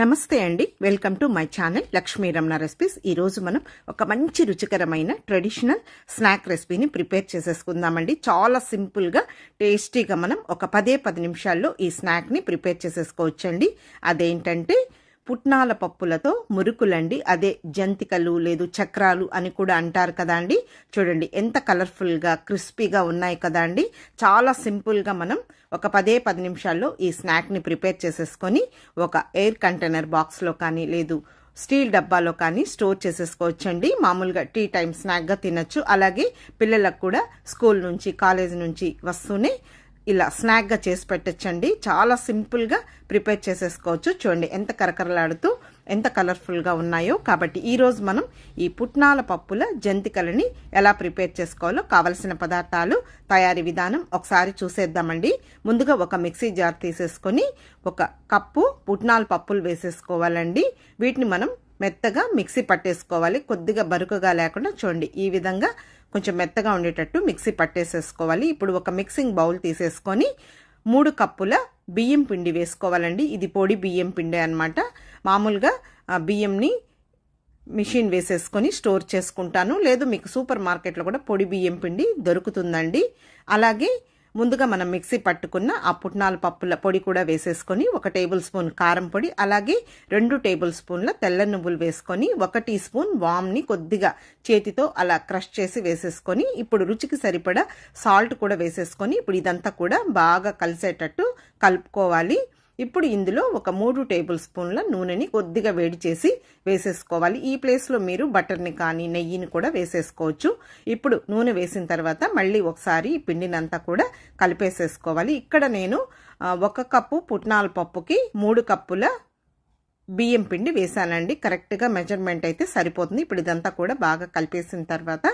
నమస్తే అండి. Welcome to my channel Lakshmi Ramana recipes ఈ రోజు మనం ఒక మంచి రుచికరమైన ట్రెడిషనల్ స్నాక్ రెసిపీని ప్రిపేర్ చేసేసుకుందామండి. చాలా సింపుల్గా టేస్టీగా మనం ఒక పదే పది నిమిషాల్లో ఈ స్నాక్ని ప్రిపేర్ చేసేసుకోవచ్చండి. అదేంటంటే పుట్నాల పప్పులతో మురుకులండి. అదే జంతికలు లేదు చక్రాలు అని కూడా అంటారు కదా అండి. చూడండి ఎంత కలర్ఫుల్గా క్రిస్పీగా ఉన్నాయి కదా అండి. చాలా సింపుల్గా మనం ఒక పదే పది నిమిషాల్లో ఈ స్నాక్ని ప్రిపేర్ చేసేసుకొని ఒక ఎయిర్ కంటైనర్ బాక్స్లో కానీ లేదు స్టీల్ డబ్బాలో కానీ స్టోర్ చేసేసుకోవచ్చండి. మామూలుగా టీ టైం స్నాక్గా తినచ్చు. అలాగే పిల్లలకు కూడా స్కూల్ నుంచి కాలేజ్ నుంచి వస్తూనే ఇలా స్నాక్గా చేసి పెట్టచ్చండి. చాలా సింపుల్గా ప్రిపేర్ చేసేసుకోవచ్చు. చూడండి ఎంత కరకరలాడుతూ ఎంత కలర్ఫుల్గా ఉన్నాయో. కాబట్టి ఈరోజు మనం ఈ పుట్నాల పప్పుల జంతికలని ఎలా ప్రిపేర్ చేసుకోవాలో కావలసిన పదార్థాలు తయారీ విధానం ఒకసారి చూసేద్దామండి. ముందుగా ఒక మిక్సీ జార్ తీసేసుకొని ఒక కప్పు పుట్నాల పప్పులు వేసేసుకోవాలండి. వీటిని మనం మెత్తగా మిక్సీ పట్టేసుకోవాలి. కొద్దిగా బరుకుగా లేకుండా చూడండి ఈ విధంగా కొంచెం మెత్తగా ఉండేటట్టు మిక్సీ పట్టేసేసుకోవాలి. ఇప్పుడు ఒక మిక్సింగ్ బౌల్ తీసేసుకొని మూడు కప్పుల బియ్యం పిండి వేసుకోవాలండి. ఇది పొడి బియ్యం పిండి అనమాట మామూలుగా బియ్యంని మిషన్ వేసేసుకొని స్టోర్ చేసుకుంటాను. లేదు మీకు సూపర్ మార్కెట్లో కూడా పొడి బియ్యం పిండి దొరుకుతుందండి. అలాగే ముందుగా మనం మిక్సీ పట్టుకున్న ఆ పుట్నాల పప్పుల పొడి కూడా వేసేసుకొని ఒక టేబుల్ స్పూన్ కారం పొడి అలాగే రెండు టేబుల్ స్పూన్ల తెల్ల నువ్వులు వేసుకొని ఒక టీ స్పూన్ వామ్ని కొద్దిగా చేతితో అలా క్రష్ చేసి వేసేసుకొని ఇప్పుడు రుచికి సరిపడా సాల్ట్ కూడా వేసేసుకొని ఇప్పుడు ఇదంతా కూడా బాగా కలిసేటట్టు కలుపుకోవాలి. ఇప్పుడు ఇందులో ఒక మూడు టేబుల్ స్పూన్ల నూనెని కొద్దిగా వేడి చేసి వేసేసుకోవాలి. ఈ ప్లేస్లో మీరు బటర్ని కానీ నెయ్యిని కూడా వేసేసుకోవచ్చు. ఇప్పుడు నూనె వేసిన తర్వాత మళ్ళీ ఒకసారి పిండినంతా కూడా కలిపేసేసుకోవాలి. ఇక్కడ నేను ఒక కప్పు పుట్నాల పప్పుకి మూడు కప్పుల బియ్యం పిండి వేసానండి కరెక్ట్గా మెజర్మెంట్ అయితే సరిపోతుంది. ఇప్పుడు ఇదంతా కూడా బాగా కలిపేసిన తర్వాత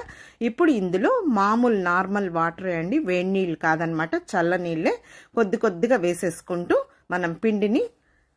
ఇప్పుడు ఇందులో మామూలు నార్మల్ వాటర్ అండి. వేడి నీళ్ళు కాదనమాట. చల్ల నీళ్ళే కొద్ది కొద్దిగా వేసేసుకుంటూ మనం పిండిని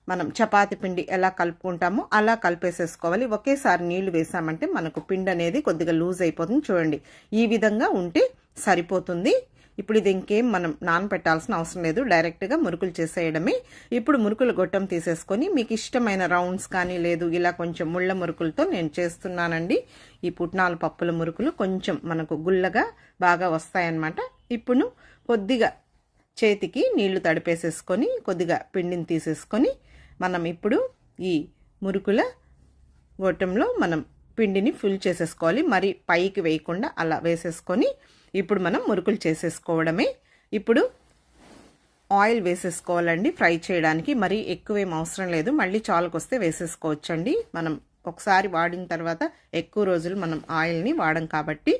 మనం చపాతి పిండి ఎలా కలుపుకుంటామో అలా కలిపేసేసుకోవాలి. ఒకేసారి నీళ్ళు వేసామంటే మనకు పిండి అనేది కొద్దిగా లూజ్ అయిపోతుంది. చూడండి ఈ విధంగా ఉంటే సరిపోతుంది. ఇప్పుడు ఇది ఇంకేం మనం నానపెట్టాల్సిన అవసరం లేదు. డైరెక్ట్గా మురుకులు చేసేయడమే. ఇప్పుడు మురుకులు గొట్టం తీసేసుకొని మీకు ఇష్టమైన రౌండ్స్ కానీ లేదు ఇలా కొంచెం ముళ్ళ మురుకులతో నేను చేస్తున్నానండి. ఈ పుట్నాల పప్పుల మురుకులు కొంచెం మనకు గుల్లగా బాగా వస్తాయన్నమాట. ఇప్పుడు కొద్దిగా చేతికి నీళ్ళు తడిపేసేసుకొని కొద్దిగా పిండిని తీసేసుకొని మనం ఇప్పుడు ఈ మురుకుల గొట్టంలో మనం పిండిని ఫుల్ చేసేసుకోవాలి. మరి పైకి వేయకుండా అలా వేసేసుకొని ఇప్పుడు మనం మురుకులు చేసేసుకోవడమే. ఇప్పుడు ఆయిల్ వేసేసుకోవాలండి ఫ్రై చేయడానికి. మరీ ఎక్కువేం అవసరం లేదు. మళ్ళీ చాలుకొస్తే వేసేసుకోవచ్చండి. మనం ఒకసారి వాడిన తర్వాత ఎక్కువ రోజులు మనం ఆయిల్ని వాడం కాబట్టి.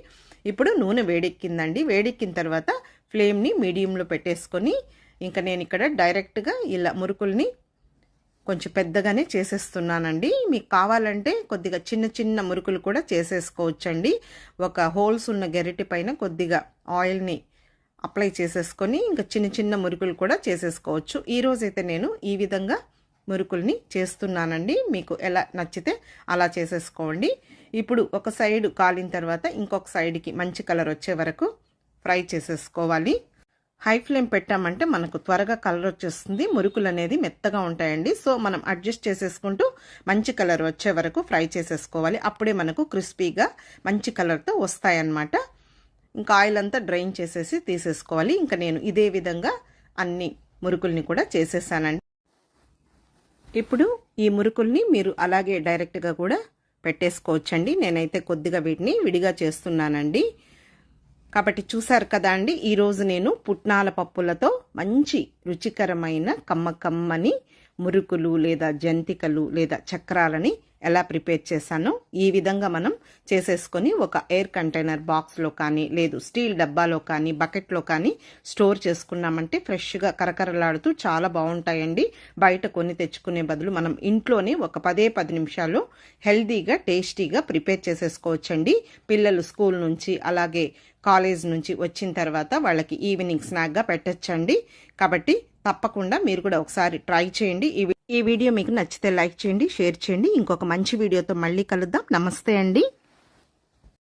ఇప్పుడు నూనె వేడెక్కిందండి. వేడెక్కిన తర్వాత ఫ్లేమ్ని మీడియంలో పెట్టేసుకొని ఇంకా నేను ఇక్కడ డైరెక్ట్గా ఇలా మురుకుల్ని కొంచెం పెద్దగానే చేసేస్తున్నానండి. మీకు కావాలంటే కొద్దిగా చిన్న చిన్న మురుకులు కూడా చేసేసుకోవచ్చండి. ఒక హోల్స్ ఉన్న గెరిటి పైన కొద్దిగా ఆయిల్ని అప్లై చేసేసుకొని ఇంకా చిన్న చిన్న మురుకులు కూడా చేసేసుకోవచ్చు. ఈరోజైతే నేను ఈ విధంగా మురుకుల్ని చేస్తున్నానండి. మీకు ఎలా నచ్చితే అలా చేసేసుకోండి. ఇప్పుడు ఒక సైడ్ కాలిన తర్వాత ఇంకొక సైడ్కి మంచి కలర్ వచ్చే వరకు ఫ్రై చేసేసుకోవాలి. హై ఫ్లేమ్ పెట్టామంటే మనకు త్వరగా కలర్ వచ్చేస్తుంది. మురుకులు అనేది మెత్తగా ఉంటాయండి. సో మనం అడ్జస్ట్ చేసేసుకుంటూ మంచి కలర్ వచ్చే వరకు ఫ్రై చేసేసుకోవాలి. అప్పుడే మనకు క్రిస్పీగా మంచి కలర్తో వస్తాయన్నమాట. ఇంకా ఆయిల్ అంతా డ్రైన్ చేసేసి తీసేసుకోవాలి. ఇంకా నేను ఇదే విధంగా అన్ని మురుకుల్ని కూడా చేసేసానండి. ఇప్పుడు ఈ మురుకుల్ని మీరు అలాగే డైరెక్ట్గా కూడా పెట్టేసుకోవచ్చండి. నేనైతే కొద్దిగా వీటిని విడిగా చేస్తున్నానండి. కాబట్టి చూసారు కదా అండి ఈరోజు నేను పుట్నాల పప్పులతో మంచి రుచికరమైన కమ్మ కమ్మని మురుకులు లేదా జంతికలు లేదా చక్రాలని ఎలా ప్రిపేర్ చేశానో ఈ విధంగా మనం చేసేసుకొని ఒక ఎయిర్ కంటైనర్ బాక్స్లో కానీ లేదు స్టీల్ డబ్బాలో కానీ బకెట్లో కానీ స్టోర్ చేసుకున్నామంటే ఫ్రెష్గా కరకరలాడుతూ చాలా బాగుంటాయండి. బయట కొని తెచ్చుకునే బదులు మనం ఇంట్లోనే ఒక పదే పది నిమిషాలు హెల్దీగా టేస్టీగా ప్రిపేర్ చేసేసుకోవచ్చండి. పిల్లలు స్కూల్ నుంచి అలాగే కాలేజ్ నుంచి వచ్చిన తర్వాత వాళ్ళకి ఈవినింగ్ స్నాక్గా పెట్టచ్చండి. కాబట్టి తప్పకుండా మీరు కూడా ఒకసారి ట్రై చేయండి. ఈ ఈ వీడియో మీకు నచ్చితే లైక్ చేయండి షేర్ చేయండి. ఇంకొక మంచి వీడియోతో మళ్ళీ కలుద్దాం. నమస్తే అండి.